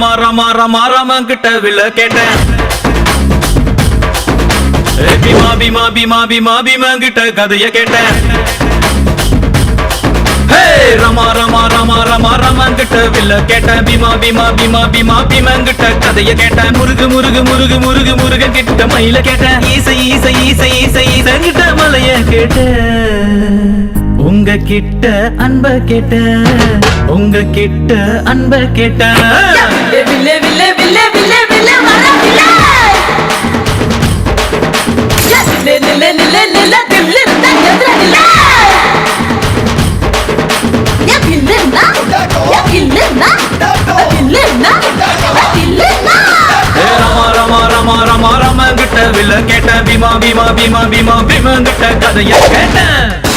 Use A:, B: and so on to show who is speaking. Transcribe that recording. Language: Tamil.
A: ரமா ரமா ரமா கிட்ட வில்ல கேட்டேன். பிமா பீமா பீமா பீமா பீமா கிட்ட கதைய கேட்டேன். ரமா ரமா ரமா ரமா ரமா கிட்ட வில்ல கேட்டேன். பீமா பீமா பீமா பீமா பீமா கிட்ட கதைய கேட்டேன். முருகு முருகு முருகு முருகு முருக கிட்ட மயில கேட்டேன். ஈசை ஈசை ஈசை ஈசை கிட்ட மலைய கேட்டேன். உங்க கிட்ட அன்ப கேட்ட உங்க கிட்ட அன்ப கேட்ட
B: வில்லே வில்லே வில்லே வில்லே வில்லே வர வில்லே. நில்லே நில்லே நில்லே நில்லே தில்லு இருந்தா எதிர நில்லே. ஏன் வில்லுன்னா ஏன் வில்லுன்னா வில்லுன்னா வில்லுன்னா
A: ஏ ரமா ரமா ரமா ரமா ரமா கிட்ட வில்ல கேட்ட பீமா பீமா பீமா பீமா பீமா கிட்ட கதைய கேட்டேன்.